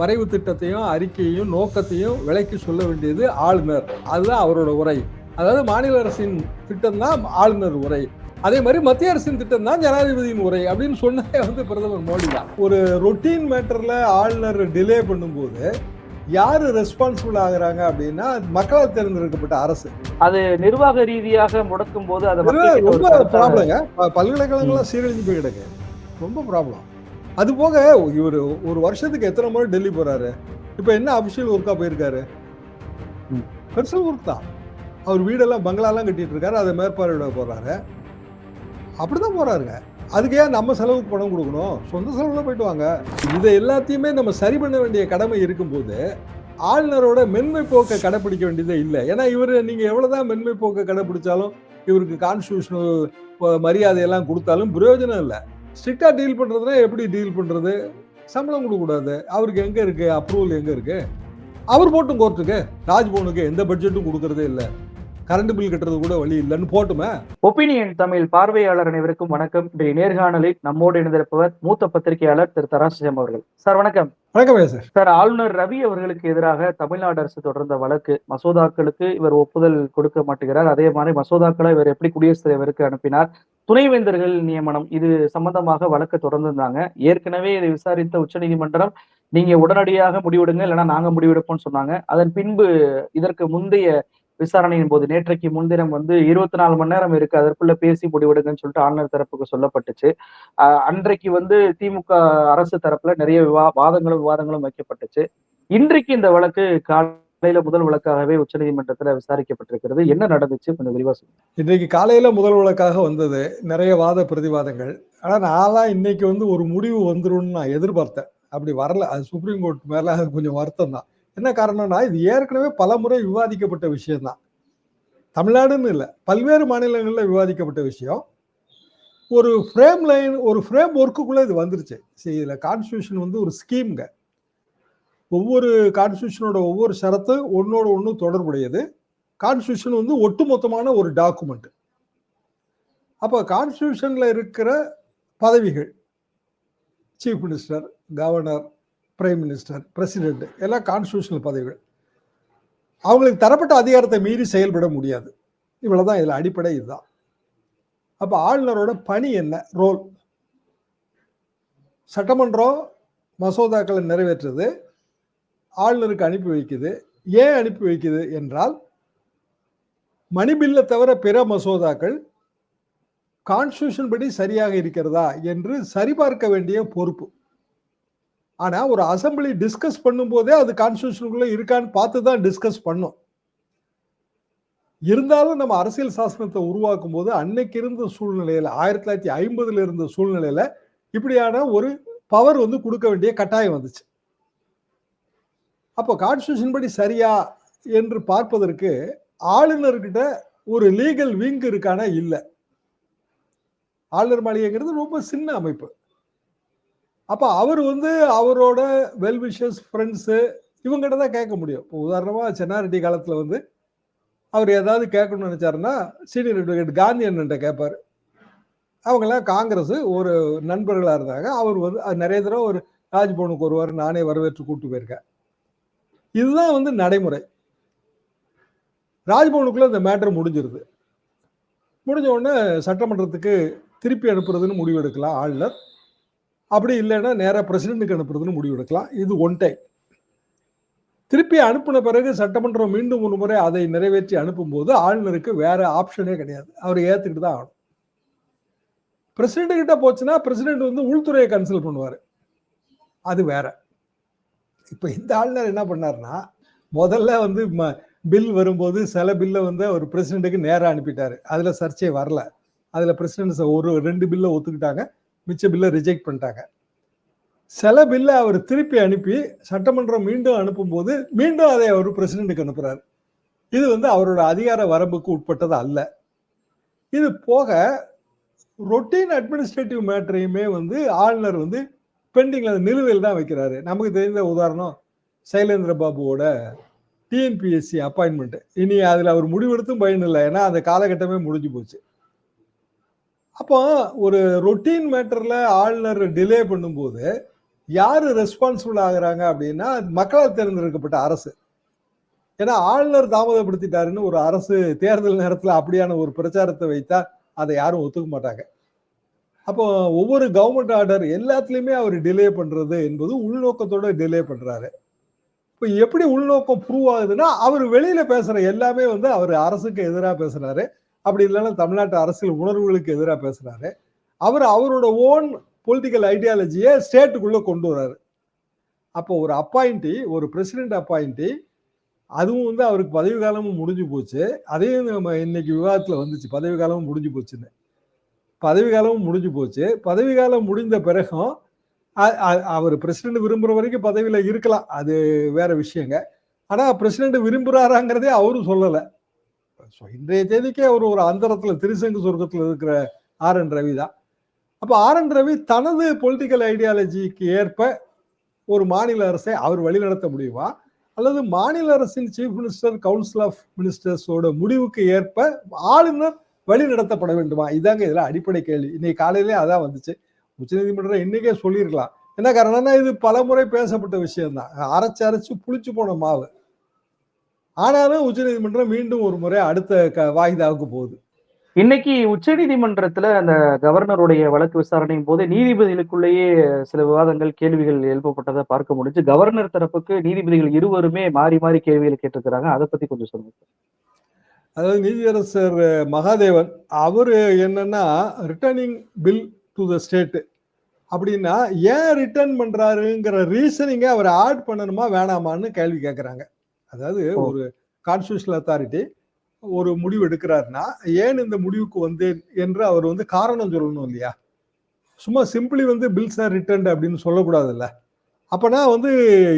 வரைவு திட்டத்தையும் அறிக்கையையும் நோக்கத்தையும் விலைக்கு சொல்ல வேண்டியது ஆளுநர். அதுதான் அவரோட உரை. அதாவது மாநில அரசின் திட்டம் தான் ஆளுநர் உரை. அதே மாதிரி மத்திய அரசின் திட்டம் தான் ஜனாதிபதியின் உரை அப்படின்னு சொன்னதே வந்து பிரதமர் மோடி தான். ஒரு ரொட்டீன் மேட்டர்ல ஆளுநர் டிலே பண்ணும்போது யாரு ரெஸ்பான்சிபிள் ஆகுறாங்க அப்படின்னா மக்களால் தேர்ந்தெடுக்கப்பட்ட அரசு. அது நிர்வாக ரீதியாக முடக்கும் போது அதை ரொம்ப ப்ராப்ளங்க பல்கலைக்கழகங்கள்லாம் சீரழிஞ்சு போய் கிடக்கு ரொம்ப ப்ராப்ளம் அது போக இவர் ஒரு வருஷத்துக்கு எத்தனை முறை டெல்லி போறாரு? இப்போ என்ன அபிஷியல் ஒர்க்கா போயிருக்காரு? ம். பெருசல் ஒர்க் தான். அவர் வீடெல்லாம் பங்களாலாம் கட்டிட்டு இருக்காரு அதை மேற்பார்வையிட போறாரு. அப்படிதான் போறாருங்க. அதுக்கு ஏன் நம்ம செலவுக்கு பணம் கொடுக்கணும்? சொந்த செலவுல போயிட்டு வாங்க. இதை எல்லாத்தையுமே நம்ம சரி பண்ண வேண்டிய கடமை இருக்கும்போது ஆளுநரோட மென்மை போக்கை கடைப்பிடிக்க வேண்டியதே இல்லை. ஏன்னா இவர் நீங்க எவ்வளவுதான் மென்மை போக்கை கடைப்பிடிச்சாலும் இவருக்கு கான்ஸ்டியூஷனல் மரியாதையெல்லாம் கொடுத்தாலும் பிரயோஜனம் இல்லை. ஸ்ட்ரிக்டா டீல் பண்றதுனா எப்படி டீல் பண்றது? சம்பளம் கொடுக்கக்கூடாது அவருக்கு எங்க இருக்கு? அப்ரூவல் எங்க இருக்கு? அவர் போட்டும் கோர்ட்டுக்கு ராஜ்பவனுக்கு எந்த பட்ஜெட்டும் கொடுக்கறதே இல்லை. கரண்ட் பில் கட்டுறது கூட வழி இல்லைன்னு போட்டுமே. ஒப்பீனியன் தமிழ் பார்வையாளர் அனைவருக்கும் வணக்கம். இன்றைய நேர்காணலில் நம்மோடு இணைந்திருப்பவர் மூத்த பத்திரிகையாளர் திரு தராசிஜம் அவர்கள். சார் வணக்கம். வணக்கம் சார். சார் ஆளுநர் ரவி அவர்களுக்கு எதிராக தமிழ்நாடு அரசு தொடர்ந்த வழக்கு. மசோதாக்களுக்கு இவர் ஒப்புதல் கொடுக்க மாட்டேங்கிறார். அதே மாதிரி மசோதாக்களை இவர் எப்படி குடியரசுத் தலைவருக்கு அனுப்பினார்? துணைவேந்தர்கள் நியமனம். இது சம்பந்தமாக வழக்கு தொடர்ந்திருந்தாங்க. ஏற்கனவே இதை விசாரித்த உச்சநீதிமன்றம் நீங்க உடனடியாக முடிவெடுங்க இல்லைன்னா நாங்க முடிவெடுப்போம்னு சொன்னாங்க. அதன் பின்பு இதற்கு முந்தைய விசாரணையின் போது நேற்றைக்கு முன்தினம் வந்து இருபத்தி நாலு மணி நேரம் இருக்கு அதற்குள்ள பேசி முடிவெடுங்கன்னு சொல்லிட்டு ஆளுநர் தரப்புக்கு சொல்லப்பட்டுச்சு. அன்றைக்கு வந்து திமுக அரசு தரப்புல நிறைய விவா வாதங்களும் விவாதங்களும் வைக்கப்பட்டுச்சு. இன்றைக்கு இந்த வழக்கு காலையில முதல் வழக்காகவே உச்சநீதிமன்றத்துல விசாரிக்கப்பட்டிருக்கிறது. என்ன நடந்துச்சு? கொஞ்சம் விரிவா சொல்லுங்க. இன்றைக்கு காலையில முதல் வழக்காக வந்தது நிறைய வாத பிரதிவாதங்கள். ஆனா நான்லாம் இன்னைக்கு வந்து ஒரு முடிவு வந்துடும் நான் எதிர்பார்த்தேன். அப்படி வரல. அது சுப்ரீம் கோர்ட் மேல அது கொஞ்சம் வருத்தம் தான். என்ன காரணம்னா இது ஏற்கனவே பல முறை விவாதிக்கப்பட்ட விஷயம்தான். தமிழ்நாடுன்னு இல்லை பல்வேறு மாநிலங்களில் விவாதிக்கப்பட்ட விஷயம். ஒரு ஃப்ரேம் லைன் ஒரு ஃப்ரேம் ஒர்க்குக்குள்ளே இது வந்துருச்சு. சரி இதில் கான்ஸ்டியூஷன் வந்து ஒரு ஸ்கீம்ங்க ஒவ்வொரு கான்ஸ்டியூஷனோட ஒவ்வொரு ஷரத்தும் ஒன்னோட ஒன்று தொடர்புடையது. கான்ஸ்டியூஷன் வந்து ஒட்டுமொத்தமான ஒரு டாக்குமெண்ட் அப்போ கான்ஸ்டியூஷனில் இருக்கிற பதவிகள் chief minister governor prime minister president எல்லாம் கான்ஸ்டியூஷனல் பதவிகள். அவங்களுக்கு தரப்பட்ட அதிகாரத்தை மீறி செயல்பட முடியாது. இவ்வளவுதான் இதில் அடிப்படை இதுதான். அப்போ ஆளுநரோட பணி என்ன? ரோல் சட்டமன்றம் மசோதாக்களை நிறைவேற்றுறது ஆளுநருக்கு அனுப்பி வைக்குது. ஏன் அனுப்பி வைக்குது என்றால் மணி பில்லை தவிர பிற மசோதாக்கள் கான்ஸ்டியூஷன் படி சரியாக இருக்கிறதா என்று சரிபார்க்க வேண்டிய பொறுப்பு. ஆனால் ஒரு அசம்பிளி டிஸ்கஸ் பண்ணும்போதே அது கான்ஸ்டியூஷனுக்குள்ளே இருக்கான்னு பார்த்து தான் டிஸ்கஸ் பண்ணும். இருந்தாலும் நம்ம அரசியல் சாசனத்தை உருவாக்கும் போது அன்னைக்கு இருந்த சூழ்நிலையில் ஆயிரத்தி தொள்ளாயிரத்தி ஐம்பதுல இருந்த சூழ்நிலையில் இப்படியான ஒரு பவர் வந்து கொடுக்க வேண்டிய கட்டாயம் வந்துச்சு. அப்போ கான்ஸ்டியூஷன் படி சரியா என்று பார்ப்பதற்கு ஆளுநர்கிட்ட ஒரு லீகல் விங் இருக்கானா? இல்லை. ஆளுநர் மாளிகைங்கிறது ரொம்ப சின்ன அமைப்பு. அப்போ அவர் வந்து அவரோட வெல்விஷஸ் ஃப்ரெண்ட்ஸு இவங்ககிட்ட தான் கேட்க முடியும். இப்போ உதாரணமாக சென்னாரெட்டி காலத்தில் வந்து அவர் ஏதாவது கேட்கணும்னு நினச்சாருன்னா சீனியர் அட்வொகேட் காந்தி அண்ணன்ட்ட கேட்பார். அவங்கெல்லாம் காங்கிரஸ் ஒரு நண்பர்களாக இருந்தாங்க. அவர் வந்து அது நிறைய தடவை ஒரு ராஜ்பவனுக்கு ஒருவர் நானே வரவேற்று கூப்பிட்டு போயிருக்கேன். இதுதான் வந்து நடைமுறை. ராஜ்பவனுக்குள்ள இந்த மேட்டர் முடிஞ்சிருது. முடிஞ்ச உடனே சட்டமன்றத்துக்கு திருப்பி அனுப்புறதுன்னு முடிவு எடுக்கலாம் ஆளுநர். அப்படி இல்லைன்னா நேராக பிரசிடென்ட்டுக்கு அனுப்புறதுன்னு முடிவு எடுக்கலாம். இது ஒன் டைம் திருப்பி அனுப்பின பிறகு சட்டமன்றம் மீண்டும் ஒரு முறை அதை நிறைவேற்றி அனுப்பும்போது ஆளுநருக்கு வேற ஆப்ஷனே கிடையாது. அவர் ஏற்றுக்கிட்டு தான் ஆகணும். பிரசிடென்ட் கிட்ட போச்சுன்னா பிரசிடென்ட் வந்து உள்துறையை கன்சல்ட் பண்ணுவார். அது வேற. இப்போ இந்த ஆளுநர் என்ன பண்ணாருன்னா முதல்ல வந்து பில் வரும்போது சில பில்லை வந்து அவர் பிரசிடென்ட்டுக்கு நேராக அனுப்பிட்டாரு. அதில் சர்ச்சை வரல. அதில் பிரசிடென்ட் ஒரு ரெண்டு பில்லை ஒத்துக்கிட்டாங்க. மிச்ச பில்லை ரிஜெக்ட் பண்ணிட்டாங்க. சில பில்லை அவர் திருப்பி அனுப்பி சட்டமன்றம் மீண்டும் அனுப்பும்போது மீண்டும் அதை அவர் பிரசிடென்ட்டுக்கு அனுப்புகிறார் இது வந்து அவரோட அதிகார வரம்புக்கு உட்பட்டது அல்ல. இது போக ரொட்டீன் அட்மினிஸ்ட்ரேட்டிவ் மேட்டரையுமே வந்து ஆளுநர் வந்து பெண்டிங்ல நிலுவையில் தான் வைக்கிறாரு. நமக்கு தெரிந்த உதாரணம் சைலேந்திர பாபுவோட டிஎன்பிஎஸ்சி அப்பாயின்மெண்ட் இனி அதில் அவர் முடிவெடுத்தும் பயன் இல்லை. ஏன்னா அந்த காலகட்டமே முடிஞ்சு போச்சு. அப்போ ஒரு ரொட்டீன் மேட்டரில் ஆளுநர் டிலே பண்ணும்போது யார் ரெஸ்பான்சிபிள் ஆகுறாங்க அப்படின்னா மக்களால் தேர்ந்தெடுக்கப்பட்ட அரசு. ஏன்னா ஆளுநர் தாமதப்படுத்திட்டாருன்னு ஒரு அரசு தேர்தல் நேரத்தில் அப்படியான ஒரு பிரச்சாரத்தை வைத்தா அதை யாரும் ஒத்துக்க மாட்டாங்க. அப்போ ஒவ்வொரு கவர்மெண்ட் ஆர்டர் எல்லாத்துலேயுமே அவர் டிலே பண்ணுறது என்பது உள்நோக்கத்தோட டிலே பண்ணுறாரு இப்போ எப்படி உள்நோக்கம் ப்ரூவ் ஆகுதுன்னா அவர் வெளியில் பேசுகிற எல்லாமே வந்து அவர் அரசுக்கு எதிராக பேசுகிறாரு அப்படி இல்லைன்னா தமிழ்நாட்டு அரசியல் உணர்வுகளுக்கு எதிராக பேசுகிறாரு அவர் அவரோட ஓன் பொலிட்டிக்கல் ஐடியாலஜியை ஸ்டேட்டுக்குள்ளே கொண்டு வர்றாரு. அப்போ ஒரு அப்பாயிண்டி ஒரு பிரசிடென்ட் அப்பாயிண்டி அதுவும் வந்து அவருக்கு பதவி காலமும் முடிஞ்சு போச்சு. அதையும் நம்ம இன்னைக்கு விவாதத்தில் வந்துச்சு. பதவி காலமும் முடிஞ்சு போச்சுன்னு. பதவி காலமும் முடிஞ்சு போச்சு. பதவி காலம் முடிந்த பிறகும் அவர் பிரசிடென்ட் விரும்புகிற வரைக்கும் பதவியில் இருக்கலாம். அது வேற விஷயங்க. ஆனால் பிரசிடென்ட் விரும்புகிறாராங்கிறதே அவரும் சொல்லலை. ஸோ இன்றைய தேதிக்கே அவர் ஒரு அந்தரத்தில் திருசங்கு சொர்க்கத்தில் இருக்கிற ஆர் என் ரவி தான். அப்போ ஆர் என் ரவி தனது பொலிட்டிக்கல் ஐடியாலஜிக்கு ஏற்ப ஒரு மாநில அரசை அவர் வழிநடத்த முடியுமா? அல்லது மாநில அரசின் சீஃப் மினிஸ்டர் கவுன்சில் ஆஃப் மினிஸ்டர்ஸோட முடிவுக்கு ஏற்ப ஆளுநர் வழி நடத்தப்பட வேண்டுமா? இதாங்க இதில் அடிப்படை கேள்வி. இன்னைக்கு காலையிலே அதான் வந்துச்சு. உச்சநீதிமன்றம் இன்னைக்கே சொல்லியிருக்கலாம். என்ன காரணம்னா இது பலமுறை பேசப்பட்ட விஷயம்தான். அரைச்சு அரைச்சு புளிச்சு போன மாவு. ஆனாலும் உச்சநீதிமன்றம் மீண்டும் ஒரு முறை அடுத்த க- வாய்தாவுக்கு போகுது. இன்னைக்கு உச்சநீதிமன்றத்துல அந்த கவர்னருடைய வழக்கு விசாரணையின் போது நீதிபதிகளுக்குள்ளேயே சில விவாதங்கள் கேள்விகள் எழுப்பப்பட்டதை பார்க்க முடிஞ்சு கவர்னர் தரப்புக்கு நீதிபதிகள் இருவருமே மாறி மாறி கேள்விகள் கேட்டிருக்கிறாங்க. அதை பத்தி கொஞ்சம் சொல்லுங்க. அதாவது நீதியரசர் மகாதேவன் அவரு என்னன்னா returning bill to the state அப்படின்னா ஏன் ரிட்டர்ன் பண்றாருங்கிற ரீசனிங்க அவர் ஆட் பண்ணணுமா வேணாமான்னு கேள்வி கேட்கறாங்க அதாவது. ஒரு கான்ஸ்டியூஷனல் அத்தாரிட்டி ஒரு முடிவு எடுக்கிறாருன்னா ஏன் இந்த முடிவுக்கு வந்தேன் என்று அவர் வந்து காரணம் சொல்லணும் இல்லையா? சும்மா சிம்பிளி வந்து பில்ஸ் ஆர் ரிட்டர்ன் அப்படின்னு சொல்லக்கூடாதுல்ல. அப்பனா வந்து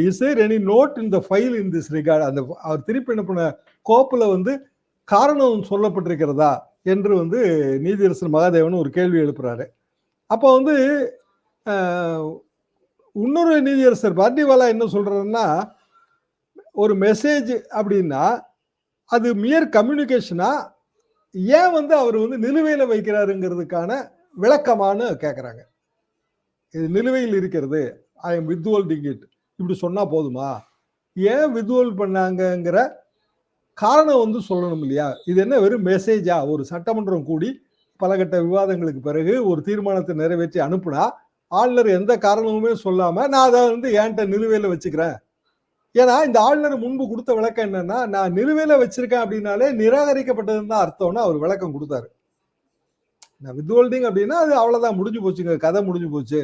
is there any note in the file in this record அந்த அவர் திருப்பி அனுப்பின கோப்புல வந்து காரணம் சொல்லப்பட்டிருக்கிறதா என்று வந்து நீதியரசர் மகாதேவன் ஒரு கேள்வி எழுப்புறாரு. அப்போ வந்து இன்னொரு நீதியரசர் பார்டிவாலா என்ன சொல்றாருன்னா ஒரு மெசேஜ் அப்படின்னா அது மியர் கம்யூனிகேஷனா ஏன் வந்து அவர் வந்து நிலுவையில் வைக்கிறாருங்கிறதுக்கான விளக்கமானு கேட்குறாங்க இது நிலுவையில் இருக்கிறது. ஐ எம் வித்ஹோல்டிங் இட் இப்படி சொன்னால் போதுமா? ஏன் வித்ஹோல்ட் பண்ணாங்கங்கிற காரணம் வந்து சொல்லணும் இல்லையா? இது என்ன? வெறும் மெசேஜா ஒரு சட்டமன்றம் கூடி பலகட்ட விவாதங்களுக்கு பிறகு ஒரு தீர்மானத்தை நிறைவேற்றி அனுப்புனா ஆளுநர் எந்த காரணமுமே சொல்லாம நான் அதை வந்து என்கிட்ட நிலுவையில வச்சுக்கிறேன். ஏன்னா இந்த ஆளுநர் முன்பு கொடுத்த விளக்கம் என்னன்னா நான் நிலுவையில வச்சிருக்கேன் அப்படின்னாலே நிராகரிக்கப்பட்டதுன்னு தான் அர்த்தம்னு அவர் விளக்கம் கொடுத்தாரு. நான் வித்ஹோல்டிங் அப்படின்னா அது அவ்வளவுதான் முடிஞ்சு போச்சுங்க. கதை முடிஞ்சு போச்சு.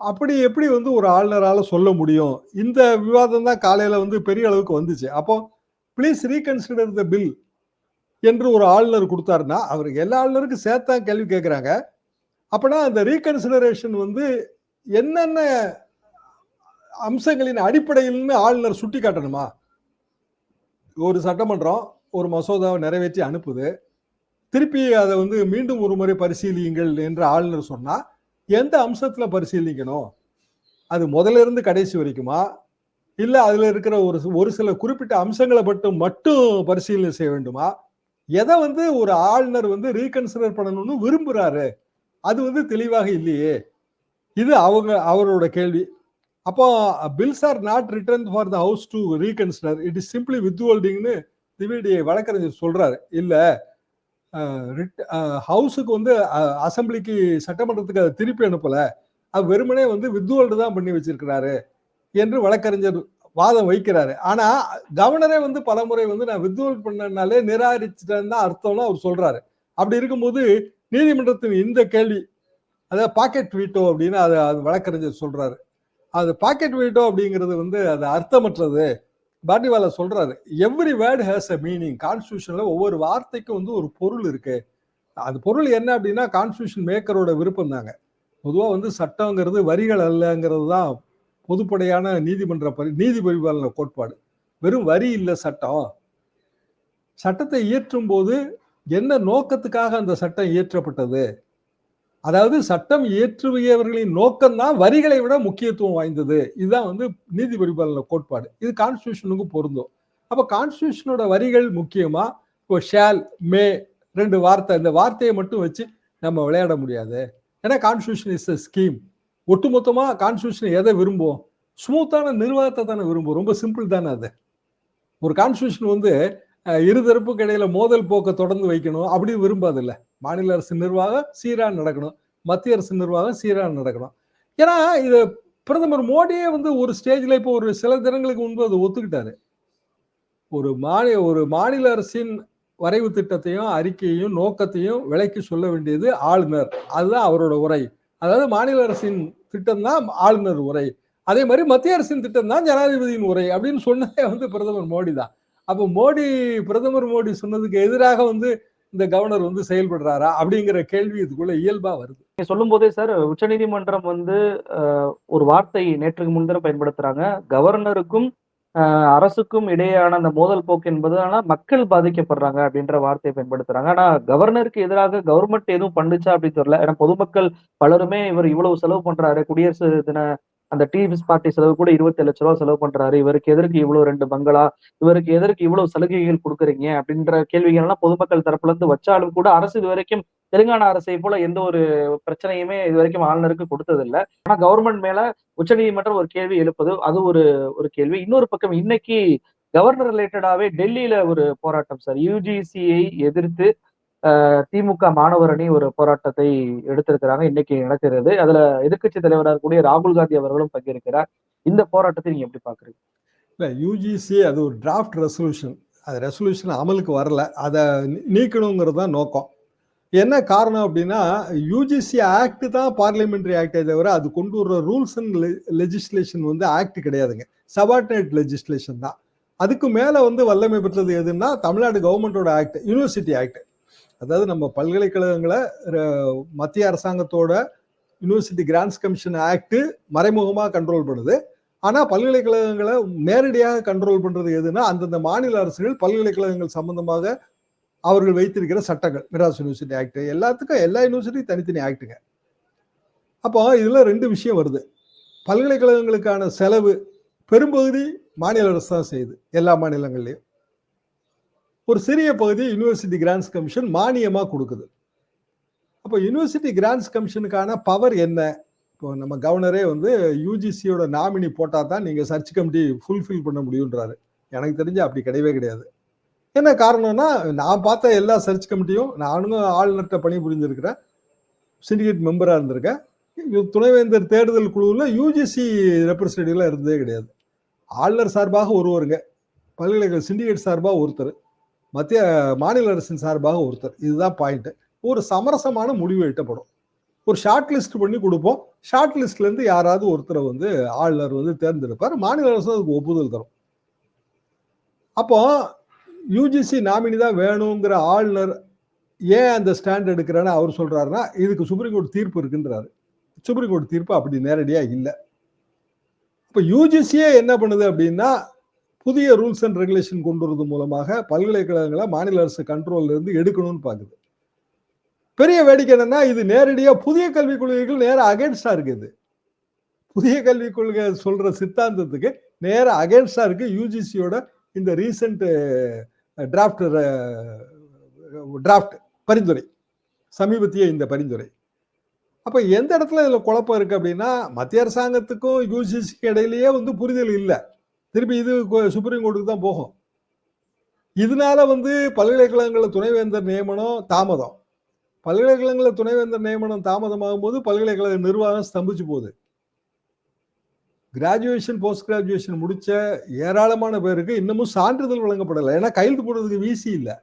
அப்படி எப்படி வந்து ஒரு ஆளுநரால சொல்ல முடியும்? இந்த விவாதம் தான் காலையில வந்து பெரிய அளவுக்கு வந்துச்சு. அப்போ ப்ளீஸ் ரீகன்சிடர் த பில் என்று ஒரு ஆளுநர் கொடுத்தாருன்னா அவருக்கு எல்லா ஆளுநருக்கும் சேர்த்தா கேள்வி கேட்குறாங்க அப்பனா அந்த ரீகன்சிடரேஷன் வந்து என்னென்ன அம்சங்களின் அடிப்படையில்னு ஆளுநர் சுட்டி காட்டணுமா ஒரு சட்டமன்றம் ஒரு மசோதாவை நிறைவேற்றி அனுப்புது. திருப்பி அதை வந்து மீண்டும் ஒரு முறை பரிசீலியுங்கள் என்று ஆளுநர் சொன்னால் எந்த அம்சத்தில் பரிசீலிக்கணும்? அது முதல்ல இருந்து கடைசி வரைக்குமா? இல்ல அதுல இருக்கிற ஒரு ஒரு சில குறிப்பிட்ட அம்சங்களை மட்டும் மட்டும் பரிசீலனை செய்ய வேண்டுமா? எதை வந்து ஒரு ஆளுநர் வந்து ரீகன்சிடர் பண்ணணும்னு விரும்புறாரு? அது வந்து தெளிவாக இல்லையே. இது அவங்க அவரோட கேள்வி. அப்போ bills are not return for the house to reconsider it is simply with ஹோல்டிங்னு திவிடி வழக்கறிஞர் சொல்றாரு. இல்ல ஹவுஸுக்கு வந்து அசம்பிளிக்கு சட்டமன்றத்துக்கு அதை திருப்பி அனுப்பல. அது வெறுமனே வந்து வித்ஹோல்டு தான் பண்ணி வச்சிருக்கிறாரு. என்று வழக்கறிஞர் வாதம் வைக்கிறாரு. ஆனா கவர்னரே வந்து பலமுறை வந்து நான் வித்ஹோல்ட் பண்ணனாலே நிராகரிச்சிட்டேன்னு தான் அர்த்தம்னு அவர் சொல்றாரு. அப்படி இருக்கும்போது நீதிமன்றத்தின் இந்த கேள்வி அதாவது பாக்கெட் வீட்டோ அப்படின்னு அதை அது வழக்கறிஞர் சொல்றாரு. அது பாக்கெட் வீட்டோ அப்படிங்கிறது வந்து அது அர்த்தமற்றது. பாட்டிவாலா சொல்றாரு every word has a meaning கான்ஸ்டியூஷன்ல ஒவ்வொரு வார்த்தைக்கும் வந்து ஒரு பொருள் இருக்கு. அது பொருள் என்ன அப்படின்னா கான்ஸ்டியூஷன் மேக்கரோட விருப்பம் தாங்க பொதுவாக வந்து சட்டங்கிறது வரிகள் அல்லங்கிறது தான் பொதுப்படையான நீதிமன்ற பரி நீதி பரிபாலன கோட்பாடு. வெறும் வரி இல்லை சட்டம். சட்டத்தை இயற்றும் போது என்ன நோக்கத்துக்காக அந்த சட்டம் இயற்றப்பட்டது? அதாவது சட்டம் இயற்றுவியவர்களின் நோக்கம்தான் வரிகளை விட முக்கியத்துவம் வாய்ந்தது. இதுதான் வந்து நீதி பரிபாலன கோட்பாடு. இது கான்ஸ்டியூஷனுக்கு பொருந்தும். அப்போ கான்ஸ்டியூஷனோட வரிகள் முக்கியமா? இப்போ ஷேல் மே ரெண்டு வார்த்தை. இந்த வார்த்தையை மட்டும் வச்சு நம்ம விளையாட முடியாது. ஏன்னா கான்ஸ்டியூஷன் இஸ் அ ஸ்கீம் ஒட்டுமொத்தமா கான்ஸ்டியூஷன் எதை விரும்புவோம்? ஸ்மூத்தான நிர்வாகத்தை தானே விரும்புவோம். ரொம்ப சிம்பிள் தானே அது. ஒரு கான்ஸ்டியூஷன் வந்து அஹ், இருதரப்புக்கு இடையில மோதல் போக்கை தொடர்ந்து வைக்கணும். அப்படி விரும்பாதில்ல. மாநில அரசு நிர்வாகம் சீராக நடக்கணும். மத்திய அரசு நிர்வாகம் சீராக நடக்கணும். ஏன்னா இது பிரதமர் மோடியே வந்து ஒரு ஸ்டேஜில் இப்போ ஒரு சில தினங்களுக்கு முன்பு அதை ஒத்துக்கிட்டாரு. ஒரு மாநில ஒரு மாநில அரசின் வரைவு திட்டத்தையும் அறிக்கையையும் நோக்கத்தையும் விலைக்கு சொல்ல வேண்டியது ஆளுநர். அதுதான் அவரோட உரை. அதாவது மாநில அரசின் திட்டம் தான் ஆளுநர் உரை. அதே மாதிரி மத்திய அரசின் திட்டம் தான் ஜனாதிபதியின் உரை அப்படின்னு சொன்னதே வந்து பிரதமர் மோடி தான். அப்போ மோடி பிரதமர் மோடி சொன்னதுக்கு எதிராக வந்து இந்த கவர்னர் வந்து செயல்படுறாரா அப்படிங்கிற கேள்வி இதுக்குள்ள இயல்பா வருது. சொல்லும் போதே சார் உச்சநீதிமன்றம் வந்து ஒரு வார்த்தை நேற்றுக்கு முன்தினம் பயன்படுத்துறாங்க. கவர்னருக்கும் அரசுக்கும் இடையேயான அந்த மோதல் போக்கு என்பது ஆனா மக்கள் பாதிக்கப்படுறாங்க அப்படின்ற வார்த்தையை பயன்படுத்துறாங்க. ஆனா கவர்னருக்கு எதிராக கவர்மெண்ட் எதுவும் பண்ணுச்சா அப்படின்னு தெரியல. ஏன்னா பொதுமக்கள் பலருமே இவர் இவ்வளவு செலவு பண்றாரு. குடியரசு தின அந்த டீ பார்ட்டி செலவு கூட இருபத்தி லட்ச ரூபா செலவு பண்றாரு. இவருக்கு எதற்கு இவ்வளவு ரெண்டு பங்களா? இவருக்கு எதற்கு இவ்வளவு சலுகைகள் கொடுக்குறீங்க? அப்படின்ற கேள்விகள் எல்லாம் பொதுமக்கள் தரப்புல இருந்து வச்சாலும் கூட அரசு இது வரைக்கும் தெலுங்கானா அரசை போல எந்த ஒரு பிரச்சனையுமே இது வரைக்கும் ஆளுநருக்கு கொடுத்தது ஆனா கவர்மெண்ட் மேல உச்சநீதிமன்றம் ஒரு கேள்வி எழுப்பது அது ஒரு ஒரு கேள்வி. இன்னொரு பக்கம் இன்னைக்கு கவர்னர் ரிலேட்டடாவே டெல்லியில ஒரு போராட்டம் சார். யூஜிசியை எதிர்த்து திமுக மாணவர் அணி ஒரு போராட்டத்தை எடுத்திருக்கிறாங்க. இன்னைக்கு நடக்கிறது. அதுல எதிர்கட்சி தலைவராக இருக்கக்கூடிய ராகுல் காந்தி அவர்களும் பங்கேற்கிறார். இந்த போராட்டத்தை நீங்க எப்படி பாக்குறீங்க? இல்ல யூஜிசி அது ஒரு டிராஃப்ட் ரெசல்யூஷன் அது ரெசல்யூஷன் அமலுக்கு வரல. அதை நீக்கணுங்கிறது தான் நோக்கம். என்ன காரணம் அப்படின்னா யூஜிசி ஆக்ட் தான் பார்லிமெண்ட்ரி ஆக்டே தவிர அது கொண்டு வர்ற ரூல்ஸ் அண்ட் லெஜிஸ்லேஷன் வந்து ஆக்ட் கிடையாதுங்க. சபார்டினேட் லெஜிஸ்லேஷன் தான். அதுக்கு மேலே வந்து வல்லமை பெற்றது எதுன்னா தமிழ்நாடு கவர்மெண்டோட ஆக்ட் யூனிவர்சிட்டி ஆக்ட் அதாவது நம்ம பல்கலைக்கழகங்களை மத்திய அரசாங்கத்தோட யூனிவர்சிட்டி கிராண்ட்ஸ் கமிஷன் ஆக்ட் மறைமுகமாக கண்ட்ரோல் பண்ணுது ஆனால் பல்கலைக்கழகங்களை நேரடியாக கண்ட்ரோல் பண்ணுறது எதுன்னா அந்தந்த மாநில அரசுகள் பல்கலைக்கழகங்கள் சம்பந்தமாக அவர்கள் வைத்திருக்கிற சட்டங்கள். மெட்ராஸ் யூனிவர்சிட்டி ஆக்ட் எல்லாத்துக்கும் எல்லா யூனிவர்சிட்டி தனித்தனி ஆக்டுங்க அப்போ இதில் ரெண்டு விஷயம் வருது. பல்கலைக்கழகங்களுக்கான செலவு பெரும்பகுதி மாநில அரசு தான் செய்யுது. எல்லா மாநிலங்கள்லையும். ஒரு சிறிய பகுதி யூனிவர்சிட்டி கிராண்ட்ஸ் கமிஷன் மானியமாக கொடுக்குது. அப்போ யூனிவர்சிட்டி கிராண்ட்ஸ் கமிஷனுக்கான பவர் என்ன? இப்போ நம்ம கவர்னரே வந்து யூஜிசியோட நாமினி போட்டால் தான் நீங்கள் சர்ச் கமிட்டி ஃபுல்ஃபில் பண்ண முடியுன்றாரு எனக்கு தெரிஞ்சு அப்படி கிடையவே கிடையாது. என்ன காரணம்னா நான் பார்த்த எல்லா சர்ச் கமிட்டியும் நானும் ஆளுநர்கிட்ட பணி புரிஞ்சிருக்கிறேன். சிண்டிகேட் மெம்பராக இருந்திருக்கேன். துணைவேந்தர் தேடுதல் குழுவில் யூஜிசி ரெப்ரஸன்டேட்டிவ்லாம் இருந்ததே கிடையாது. ஆளுநர் சார்பாக ஒருவருங்க. பல்கலைக்கழக சிண்டிகேட் சார்பாக ஒருத்தர். மத்திய மாநில அரசின் சார்பாக ஒருத்தர். இதுதான் பாயிண்ட்டு ஒரு சமரசமான முடிவு எட்டப்படும். ஒரு ஷார்ட் லிஸ்ட் பண்ணி கொடுப்போம். ஷார்ட் லிஸ்ட்லேருந்து யாராவது ஒருத்தரை வந்து ஆளுநர் வந்து தேர்ந்தெடுப்பார். மாநில அரசு அதுக்கு ஒப்புதல் தரும். அப்போ யூஜிசி நாமினி தான் வேணுங்கிற ஆளுநர் ஏன் அந்த ஸ்டாண்ட் எடுக்கிறேன்னு அவர் சொல்கிறாருன்னா இதுக்கு சுப்ரீம் கோர்ட் தீர்ப்பு இருக்குன்றாரு. சுப்ரீம் கோர்ட் தீர்ப்பு அப்படி நேரடியாக இல்லை. இப்போ யூஜிசியே என்ன பண்ணுது அப்படின்னா புதிய ரூல்ஸ் அண்ட் ரெகுலேஷன் கொண்டு வரது மூலமாக பல்கலைக்கழகங்களை மாநில அரசு கண்ட்ரோல்ல இருந்து எடுக்கணும்னு பார்க்குது. பெரிய வேடிக்கை என்னன்னா இது நேரடியாக புதிய கல்விக் கொள்கைகள் நேராக அகேன்ஸ்டாக இருக்குது. புதிய கல்விக் கொள்கை சொல்ற சித்தாந்தத்துக்கு நேராக அகேன்ஸ்டாக இருக்கு. யூஜிசியோட இந்த ரீசண்ட் டிராஃப்ட் டிராஃப்ட் பரிந்துரை. சமீபத்திய இந்த பரிந்துரை. அப்போ எந்த இடத்துல இதில் குழப்பம் இருக்கு அப்படின்னா மத்திய அரசாங்கத்துக்கும் யூஜிசிக்கு இடையிலேயே வந்து புரிதல் இல்லை. திருப்பி இது சுப்ரீம் கோர்ட்டுக்கு தான் போகும். இதனால வந்து பல்கலைக்கழகங்கள துணைவேந்தர் நியமனம் தாமதம். பல்கலைக்கழகங்கள துணைவேந்தர் நியமனம் தாமதமாகும் போது பல்கலைக்கழக நிர்வாகம் ஸ்தம்பிச்சு போகுது. கிராஜுவேஷன் போஸ்ட் கிராஜுவேஷன் முடிச்ச ஏராளமான பேருக்கு இன்னமும் சான்றிதழ் வழங்கப்படலை. ஏன்னா கையெழுத்து போடுறதுக்கு வீசி இல்லை.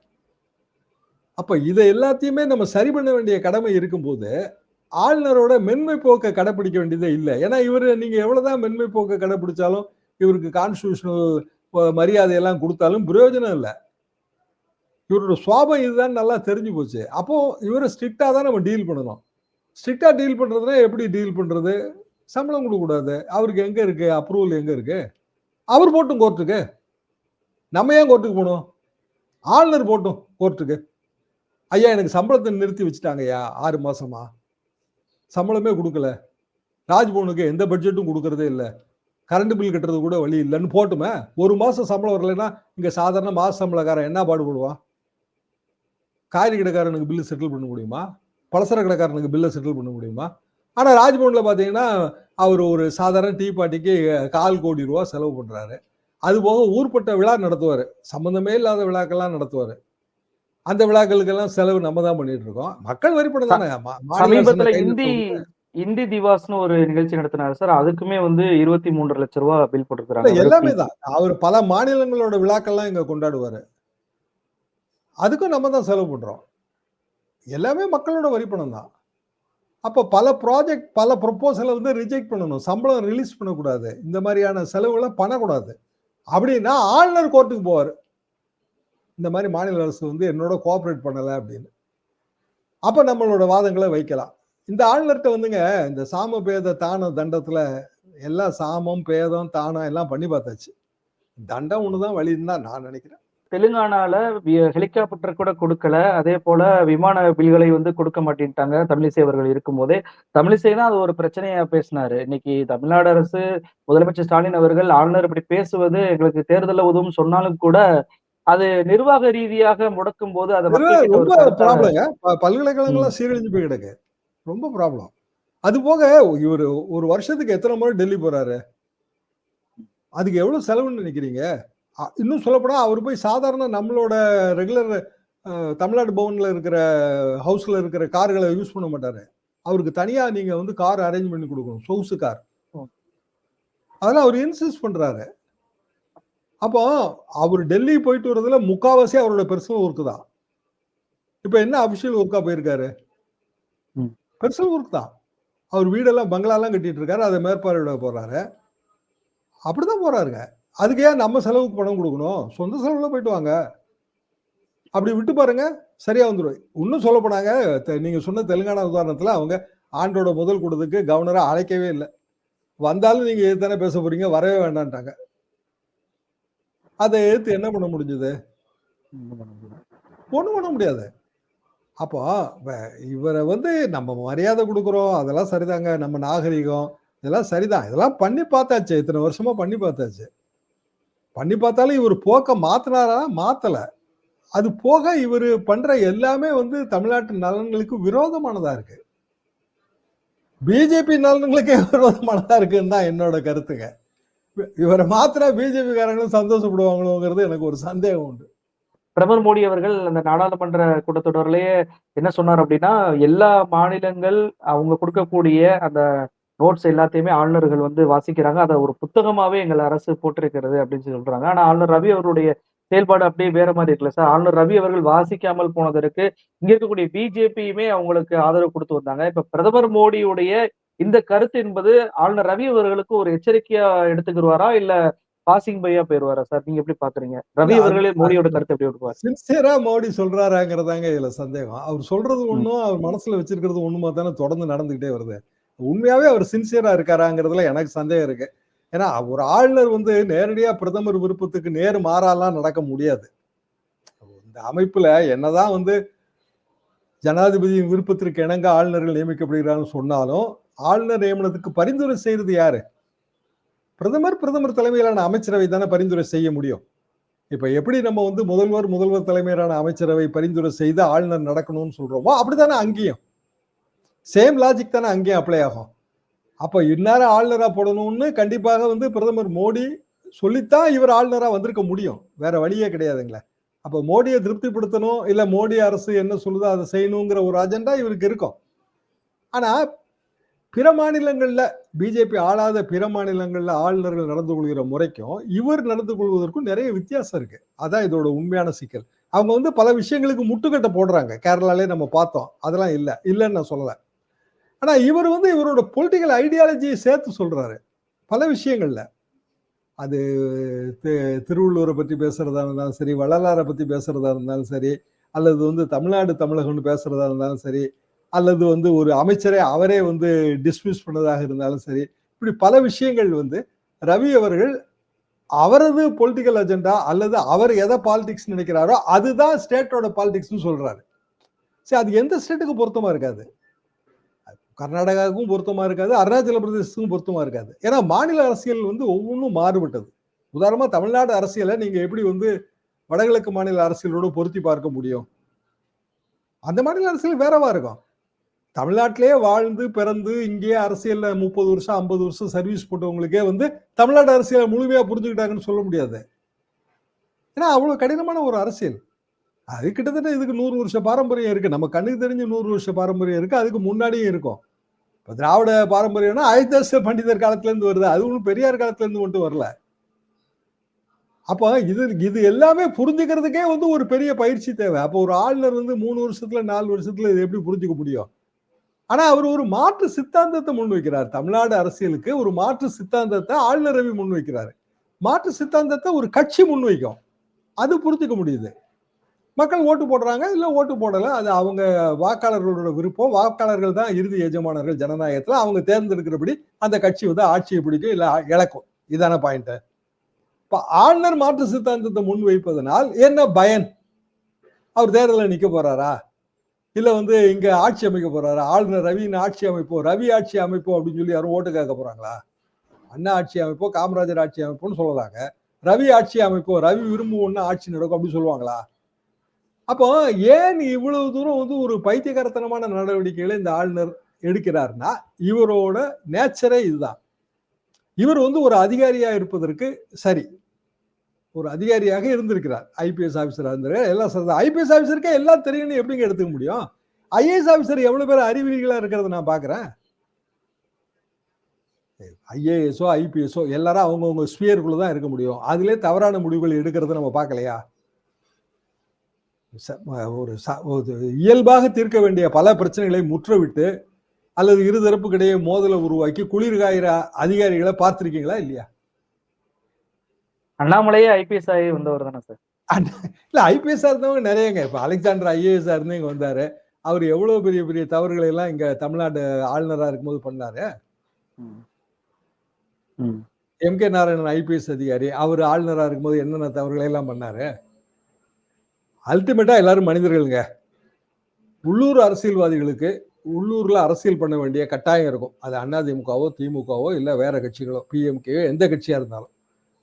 அப்போ இதை எல்லாத்தையுமே நம்ம சரி பண்ண வேண்டிய கடமை இருக்கும்போது ஆளுநரோட மென்மை போக்கை கடைப்பிடிக்க வேண்டியதே இல்லை. ஏன்னா இவர் நீங்கள் எவ்வளோதான் மென்மை போக்கை கடைப்பிடிச்சாலும் இவருக்கு கான்ஸ்டியூஷனல் மரியாதையெல்லாம் கொடுத்தாலும் பிரயோஜனம் இல்லை. இவரோட சுவாபம் இதுதான் நல்லா தெரிஞ்சு போச்சு. அப்போ இவரை ஸ்ட்ரிக்டாக தான் நம்ம டீல் பண்ணணும். ஸ்ட்ரிக்டாக டீல் பண்ணுறதுனா எப்படி டீல் பண்ணுறது சம்பளம் கொடுக்கக்கூடாது அவருக்கு எங்கே இருக்கு? அப்ரூவல் எங்கே இருக்கு? அவர் போட்டும் கோர்ட்டுக்கு நம்ம ஏன் கோர்ட்டுக்கு போகணும்? ஆளுநர் போட்டும் கோர்ட்டுக்கு ஐயா எனக்கு சம்பளத்தை நிறுத்தி வச்சுட்டாங்கய்யா ஆறு மாசமா. சம்பளமே கொடுக்கல. ராஜ்பவனுக்கு எந்த பட்ஜெட்டும் கொடுக்கறதே இல்லை. கரண்ட் பில் கட்டுறது கூட வழி இல்லைன்னு போட்டுமே. ஒரு மாசம் சம்பளம் வரலைன்னா இங்க சாதாரண மாச சம்பளக்காரன் என்ன பாடுபடுவான் காய்கறி கடைக்காரனுக்கு பில்லு செட்டில் பண்ண முடியுமா? பலசர கடைக்காரனுக்கு பில்லை செட்டில் பண்ண முடியுமா? ஆனா ராஜ்பவன்ல பாத்தீங்கன்னா அவர் ஒரு சாதாரண டீ பார்ட்டிக்கு கால் கோடி ரூபா செலவு பண்றாரு. அது போக ஊர்பட்ட விழா நடத்துவாரு. சம்பந்தமே இல்லாத விழாக்கெல்லாம் நடத்துவாரு. அந்த விழாக்களுக்கெல்லாம் செலவு நம்ம தான் பண்ணிட்டு இருக்கோம். மக்கள் வரி பணம் தானே இந்தி திவாஸ்னு ஒரு நிகழ்ச்சி நடத்தினாரு சார். அதுக்குமே வந்து இருபத்தி மூன்று லட்சம் ரூபாய் பில் போட்டிருக்காங்க எல்லாமே தான். அவர் பல மாநிலங்களோட விழாக்கள்லாம் இங்க கொண்டாடுவாரு. அதுக்கும் நம்ம தான் செலவு பண்றோம். எல்லாமே மக்களோட வரி பணம் தான். அப்போ பல ப்ராஜெக்ட் பல ப்ரொப்போசலை வந்து ரிஜெக்ட் பண்ணணும். சம்பளம் ரிலீஸ் பண்ணக்கூடாது. இந்த மாதிரியான செலவுகளை பண்ணக்கூடாது. அப்படின்னா ஆளுநர் கோர்ட்டுக்கு போவார். இந்த மாதிரி மாநில அரசு வந்து என்னோட கோஆப்ரேட் பண்ணலை அப்படின்னு. அப்போ நம்மளோட வாதங்களை வைக்கலாம். இந்த ஆளுநர்கிட்ட வந்துங்க இந்த சாம பேத தான தண்டத்துல எல்லாம் சாமம் பேதம் தானம் எல்லாம் பண்ணி பார்த்தாச்சு. தண்டம் ஒண்ணுதான் வழின்னு தான் நான் நினைக்கிறேன். தெலுங்கானால ஹெலிகாப்டர் கூட கொடுக்கல. அதே போல விமான பில்களை வந்து கொடுக்க மாட்டேன்ட்டாங்க தமிழிசை அவர்கள் இருக்கும்போதே. தமிழிசை தான் அது ஒரு பிரச்சனையா பேசினாரு. இன்னைக்கு தமிழ்நாடு அரசு முதலமைச்சர் ஸ்டாலின் அவர்கள் ஆளுநர் இப்படி பேசுவது எங்களுக்கு தேர்தலில் உதவும் சொன்னாலும் கூட அது நிர்வாக ரீதியாக முடக்கும் போது அதை பல்கலைக்கழகங்கள்லாம் சீரழிஞ்சு போய் கிடக்கு ரொம்ப ப்ராப்ளம் அது போக இவர் ஒரு வருஷத்துக்கு எத்தனை முறை டெல்லி போறாரு? அதுக்கு எவ்வளவு செலவுன்னு நினைக்கிறீங்க? இன்னும் சொல்லப்போனா அவர் போய் சாதாரண நம்மளோட ரெகுலர் தமிழ்நாடு பவன்ல இருக்கிற ஹவுஸ்ல இருக்கிற கார்களை யூஸ் பண்ண மாட்டாரு. அவருக்கு தனியா நீங்க வந்து கார் அரேஞ்ச் பண்ணி கொடுக்கணும். சொகுசு கார். அதெல்லாம் அவர் இன்சிஸ்ட் பண்றாரு. அப்போ அவர் டெல்லி போயிட்டு வர்றதுல முக்காவாசி அவரோட பெர்சனல் ஒர்க்கு தான். இப்போ என்ன அபிஷியல் ஒர்க்கா போயிருக்காரு. பெர்சனல் ஒர்க் தான். அவர் வீடெல்லாம் பங்களாலாம் கட்டிட்டு இருக்காரு அதை மேற்பார்வையிட போறாரு. அப்படிதான் போறாருங்க. அதுக்கு ஏன் நம்ம செலவுக்கு பணம் கொடுக்கணும்? சொந்த செலவுல போயிட்டு வாங்க. அப்படி விட்டு பாருங்க சரியா வந்துடும் இன்னும் சொல்ல போனாங்க தெ- நீங்க சொன்ன தெலுங்கானா உதாரணத்துல அவங்க ஆண்டோட முதல் கூட்டத்துக்கு கவர்னரை அழைக்கவே இல்லை. வந்தாலும் நீங்க எதுதானே பேச போறீங்க வரவே வேண்டான்ட்டாங்க. அதை எதிர்த்து என்ன பண்ண முடிஞ்சது? ஒண்ணும் பண்ண முடியாது. அப்போ வ- இவரை வந்து நம்ம மரியாதை கொடுக்குறோம். அதெல்லாம் சரிதாங்க. நம்ம நாகரிகம் இதெல்லாம் சரிதான். இதெல்லாம் பண்ணி பார்த்தாச்சு. இத்தனை வருஷமா பண்ணி பார்த்தாச்சு. பண்ணி பார்த்தாலும் இவர் போக்க மாத்தினாரா? மாத்தல. அது போக இவர் பண்ற எல்லாமே வந்து தமிழ்நாட்டு நலன்களுக்கு விரோதமானதா இருக்கு. பிஜேபி நலன்களுக்கே விரோதமானதா இருக்குன்னு தான் என்னோட கருத்துங்க. இவரை மாத்திர பிஜேபி காரங்களும் சந்தோஷப்படுவாங்களோங்கிறது எனக்கு ஒரு சந்தேகம் உண்டு. பிரதமர் மோடி அவர்கள் அந்த நாடாளுமன்ற கூட்டத்தொடரிலேயே என்ன சொன்னார் அப்படின்னா எல்லா மாநிலங்கள் அவங்க கொடுக்கக்கூடிய அந்த நோட்ஸ் எல்லாத்தையுமே ஆளுநர்கள் வந்து வாசிக்கிறாங்க. அதை ஒரு புத்தகமாவே எங்கள் அரசு போட்டிருக்கிறது அப்படின்னு சொல்லி சொல்றாங்க. ஆனா ஆளுநர் ரவி அவருடைய செயல்பாடு அப்படியே வேற மாதிரி இருக்குல்ல சார். ஆளுநர் ரவி அவர்கள் வாசிக்காமல் போனதற்கு இங்க இருக்கக்கூடிய பிஜேபியுமே அவங்களுக்கு ஆதரவு கொடுத்து வந்தாங்க. இப்ப பிரதமர் மோடியுடைய இந்த கருத்து என்பது ஆளுநர் ரவி அவர்களுக்கு ஒரு எச்சரிக்கையா எடுத்துக்கிடுவாரா? இல்ல பாசிங் பையா போயிருவாரா சார்? நீங்க எப்படி பாக்குறீங்க? ரவி அவர்களே மோடியோட கருத்து எப்படி விடுவார் சின்சியரா மோடி சொல்றாராங்கிறதாங்க இதுல சந்தேகம். அவர் சொல்றது ஒண்ணும் அவர் மனசுல வச்சிருக்கிறது ஒண்ணுமா தானே தொடர்ந்து நடந்துகிட்டே வருது. உண்மையாவே அவர் சின்சியரா இருக்காராங்கிறதுல எனக்கு சந்தேகம் இருக்கு. ஏன்னா ஒரு ஆளுநர் வந்து நேரடியா பிரதமர் விருப்பத்துக்கு நேர் மாறாலாம் நடக்க முடியாது. இந்த அமைப்புல என்னதான் வந்து ஜனாதிபதியின் விருப்பத்திற்கு இணங்க ஆளுநர்கள் நியமிக்கப்படுகிறான்னு சொன்னாலும் ஆளுநர் நியமனத்துக்கு பரிந்துரை செய்யறது யாரு? பிரதமர் பிரதமர் தலைமையிலான அமைச்சரவை தானே பரிந்துரை செய்ய முடியும்? இப்போ எப்படி நம்ம வந்து முதல்வர் முதல்வர் தலைமையிலான அமைச்சரவை பரிந்துரை செய்து ஆளுநர் நடக்கணும்னு சொல்கிறோமோ அப்படி தானே அங்கேயும். சேம் லாஜிக் தானே அங்கேயும் அப்ளை ஆகும். அப்போ இந்நேரம் ஆளுநராக போடணும்னு கண்டிப்பாக வந்து பிரதமர் மோடி சொல்லித்தான் இவர் ஆளுநராக வந்திருக்க முடியும். வேற வழியே கிடையாதுங்களே. அப்போ மோடியை திருப்திப்படுத்தணும் இல்லை மோடி அரசு என்ன சொல்லுதோ அதை செய்யணுங்கிற ஒரு அஜெண்டா இவருக்கு இருக்கும். ஆனால் பிற மாநிலங்களில் பிஜேபி ஆளாத பிற மாநிலங்களில் ஆளுநர்கள் நடந்து கொள்கிற முறைக்கும் இவர் நடந்து கொள்வதற்கும் நிறைய வித்தியாசம் இருக்கு. அதான் இதோட உண்மையான சிக்கல். அவங்க வந்து பல விஷயங்களுக்கு முட்டுக்கட்டை போடுறாங்க. கேரளாலே நம்ம பார்த்தோம். அதெல்லாம் இல்லை. இல்லைன்னு நான் சொல்லலை. ஆனால் இவர் வந்து இவரோட பொலிட்டிக்கல் ஐடியாலஜியை சேர்த்து சொல்றாரு. பல விஷயங்கள்ல. அது தி- திருவள்ளுவரை பற்றி பேசுறதா இருந்தாலும் சரி வள்ளலாரை பற்றி பேசுறதா இருந்தாலும் சரி அல்லது வந்து தமிழ்நாடு தமிழகம்னு பேசுறதா இருந்தாலும் சரி அல்லது வந்து ஒரு அமைச்சரை அவரே வந்து டிஸ்மிஸ் பண்ணதாக இருந்தாலும் சரி இப்படி பல விஷயங்கள் வந்து ரவி அவர்கள் அவரது பொலிட்டிக்கல் அஜெண்டா அல்லது அவர் எதை பாலிடிக்ஸ் நினைக்கிறாரோ அதுதான் ஸ்டேட்டோட பாலிடிக்ஸ்னு சொல்றாரு. சரி அது எந்த ஸ்டேட்டுக்கு பொருத்தமா இருக்காது? கர்நாடகாவுக்கும் பொருத்தமா இருக்காது அருணாச்சல பிரதேசத்துக்கும் பொருத்தமா இருக்காது. ஏன்னா மாநில அரசியல் வந்து ஒவ்வொன்றும் மாறுபட்டது. உதாரணமா தமிழ்நாடு அரசியலை நீங்க எப்படி வந்து வடகிழக்கு மாநில அரசியலோட பொருத்தி பார்க்க முடியும்? அந்த மாநில அரசியல் வேறவா இருக்கும்? தமிழ்நாட்டிலேயே வாழ்ந்து பிறந்து இங்கேயே அரசியல்ல முப்பது வருஷம் ஐம்பது வருஷம் சர்வீஸ் போட்டவங்களுக்கே வந்து தமிழ்நாடு அரசியலை முழுமையா புரிஞ்சுக்கிட்டாங்கன்னு சொல்ல முடியாது. ஏன்னா அவ்வளோ கடினமான ஒரு அரசியல். அது கிட்டத்தட்ட இதுக்கு நூறு வருஷ பாரம்பரியம் இருக்கு. நம்ம கண்ணுக்கு தெரிஞ்சு நூறு வருஷ பாரம்பரியம் இருக்கு. அதுக்கு முன்னாடியும் இருக்கும். இப்போ திராவிட பாரம்பரியம்னா ஆயுதாச பண்டிதர் காலத்துலேருந்து வருது. அது ஒன்றும் பெரியார் காலத்துலேருந்து மட்டும் வரல. அப்போ இது இது எல்லாமே புரிஞ்சுக்கிறதுக்கே வந்து ஒரு பெரிய பயிற்சி தேவை. அப்போ ஒரு ஆளுநர் வந்து மூணு வருஷத்துல நாலு வருஷத்துல இது எப்படி புரிஞ்சுக்க முடியும்? ஆனா அவர் ஒரு மாற்று சித்தாந்தத்தை முன்வைக்கிறார். தமிழ்நாடு அரசியலுக்கு ஒரு மாற்று சித்தாந்தத்தை ஆளுநர் ரவி முன்வைக்கிறாரு. மாற்று சித்தாந்தத்தை ஒரு கட்சி முன்வைக்கும். அது புரிஞ்சுக்க முடியுது. மக்கள் ஓட்டு போடுறாங்க இல்ல ஓட்டு போடல அது அவங்க வாக்காளர்களோட விருப்பம். வாக்காளர்கள் தான் இறுதி எஜமானர்கள் ஜனநாயகத்துல. அவங்க தேர்ந்தெடுக்கிறபடி அந்த கட்சி வந்து ஆட்சியை பிடிக்கும் இல்ல இழக்கும். இதான பாயிண்ட் இப்ப ஆளுநர் மாற்று சித்தாந்தத்தை முன்வைப்பதனால் என்ன பயன்? அவர் தேர்தலில் நிக்க போறாரா? இல்லை வந்து இங்கே ஆட்சி அமைக்க போகிறாரு ஆளுநர் ரவின்னு ஆட்சி அமைப்போம் ரவி ஆட்சி அமைப்போம் அப்படின்னு சொல்லி யாரும் ஓட்டு கேட்க போகிறாங்களா அண்ணா ஆட்சி அமைப்போம் காமராஜர் ஆட்சி அமைப்போம்னு சொல்லலாங்க. ரவி ஆட்சி அமைப்போம் ரவி விரும்புவோம்னு ஆட்சி நடக்கும் அப்படின்னு சொல்லுவாங்களா? அப்போ ஏன் இவ்வளவு தூரம் வந்து ஒரு பைத்தியகாரத்தனமான நடவடிக்கைகளை இந்த ஆளுநர் எடுக்கிறார்னா இவரோட நேச்சரே இதுதான். இவர் வந்து ஒரு அதிகாரியா இருப்பதற்கு சரி. ஒரு அதிகாரியாக இருந்திருக்கிறார். ஐபிஎஸ் ஆஃபீஸராக இருந்தார் எல்லாம் சார் ஐபிஎஸ் ஆஃபீஸருக்கே எல்லாம் தெரியும்னு எப்படிங்க எடுத்துக்க முடியும்? ஐஏஎஸ் ஆஃபீஸர் எவ்வளோ பேர் அறிவியலிகளா இருக்கிறத நான் பார்க்குறேன். ஐஏஎஸோ ஐபிஎஸோ எல்லாரும் அவங்கவுங்க ஸ்பியருக்குள்ளே தான் இருக்க முடியும். அதிலே தவறான முடிவுகள் எடுக்கிறத நம்ம பார்க்கலையா? ச- ஒரு ச- ஒரு இயல்பாக தீர்க்க வேண்டிய பல பிரச்சனைகளை முற்றவிட்டு அல்லது இருதரப்புக்கிடையே மோதலை உருவாக்கி குளிர்காயிற அதிகாரிகளை பார்த்துருக்கீங்களா இல்லையா? அண்ணாமலையே ஐபிஎஸ் ஆகி வந்தவர் தானே சார் இல்ல ஐபிஎஸ் இருந்தவங்க நிறையங்க. இப்ப அலெக்சாண்டர் ஐஏஎஸ் இருந்து இங்க வந்தாரு. அவர் எவ்வளவு பெரிய பெரிய தவறுகளை எல்லாம் இங்க தமிழ்நாடு ஆளுநரா இருக்கும்போது பண்ணாரு. எம் கே நாராயணன் ஐபிஎஸ் அதிகாரி அவர் ஆளுநரா இருக்கும்போது என்னென்ன தவறுகளை எல்லாம் பண்ணாரு? அல்டிமேட்டா எல்லாரும் மனிதர்களுங்க. உள்ளூர் அரசியல்வாதிகளுக்கு உள்ளூர்ல அரசியல் பண்ண வேண்டிய கட்டாயம் இருக்கும். அது அதிமுகவோ திமுகவோ இல்ல வேற கட்சிகளோ பிஎம்கேயோ எந்த கட்சியா இருந்தாலும்.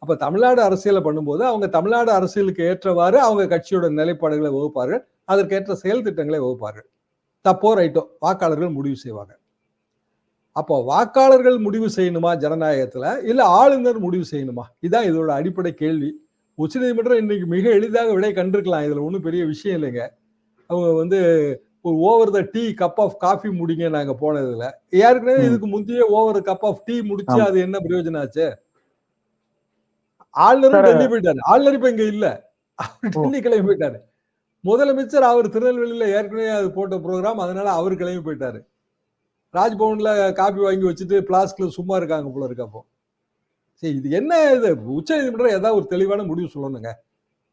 அப்ப தமிழ்நாடு அரசியலை பண்ணும்போது அவங்க தமிழ்நாடு அரசியலுக்கு ஏற்றவாறு அவங்க கட்சியோட நிலைப்பாடுகளை வகுப்பார்கள் அதற்கேற்ற செயல் திட்டங்களை வகுப்பார்கள் தப்போ ரைட்டோ வாக்காளர்கள் முடிவு செய்வாங்க. அப்போ வாக்காளர்கள் முடிவு செய்யணுமா ஜனநாயகத்துல? இல்ல ஆளுநர் முடிவு செய்யணுமா? இதான் இதோட அடிப்படை கேள்வி. உச்சநீதிமன்றம் இன்னைக்கு மிக எளிதாக விடை கண்டிருக்கலாம். இதுல ஒன்றும் பெரிய விஷயம் இல்லைங்க. அவங்க வந்து ஒரு over the tea cup of coffee முடிங்க நாங்க போனதுல ஏற்கனவே. இதுக்கு முந்தைய ஓவர் கப் ஆஃப் டீ முடிச்சு. அது என்ன பிரயோஜனம் ஆச்சு? ஆளுநரும் டெல்லி போயிட்டாரு. ஆளுநர் இப்ப இங்க இல்ல. டெல்லி கிளம்பி போயிட்டாரு. முதலமைச்சர் அவர் திருநெல்வேலியில ஏற்கனவே அது போட்ட ப்ரோக்ராம் அதனால அவர் கிளம்பி போயிட்டாரு. ராஜ்பவன்ல காப்பி வாங்கி வச்சுட்டு பிளாஸ்க்ல சும்மா இருக்காங்க போல இருக்கு அப்போ. சரி இது என்ன இது? உச்ச நீதிமன்றம் ஏதாவது ஒரு தெளிவான முடிவு சொல்லணுங்க.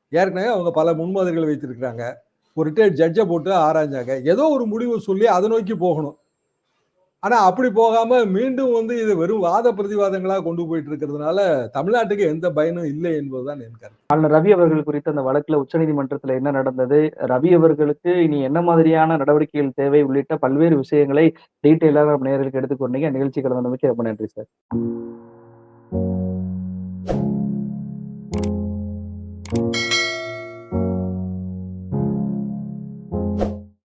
ஏற்கனவே அவங்க பல முன்மாதிரிகள் வைத்திருக்கிறாங்க. ஒரு ரிட்டையர்ட் ஜட்ஜை போட்டு ஆராய்ஞ்சாங்க. ஏதோ ஒரு முடிவு சொல்லி அதை நோக்கி போகணும். ஆனா அப்படி போகாம மீண்டும் வந்து இது வெறும் வாத பிரதிவாதங்களா கொண்டு போயிட்டு இருக்கிறதுனால தமிழ்நாட்டுக்கு எந்த பயனும் இல்லை என்பதுதான் என் கருத்து. ஆளுநர் ரவி அவர்கள் குறித்த அந்த வழக்குல உச்சநீதிமன்றத்துல என்ன நடந்தது? ரவி அவர்களுக்கு இனி என்ன மாதிரியான நடவடிக்கைகள் தேவை? உள்ளிட்ட பல்வேறு விஷயங்களை டீட்டெயிலாக நம்ம நேர்களுக்கு எடுத்துக்கொண்டீங்க. நிகழ்ச்சி கலந்தமைக்கு ரொம்ப நன்றி சார்.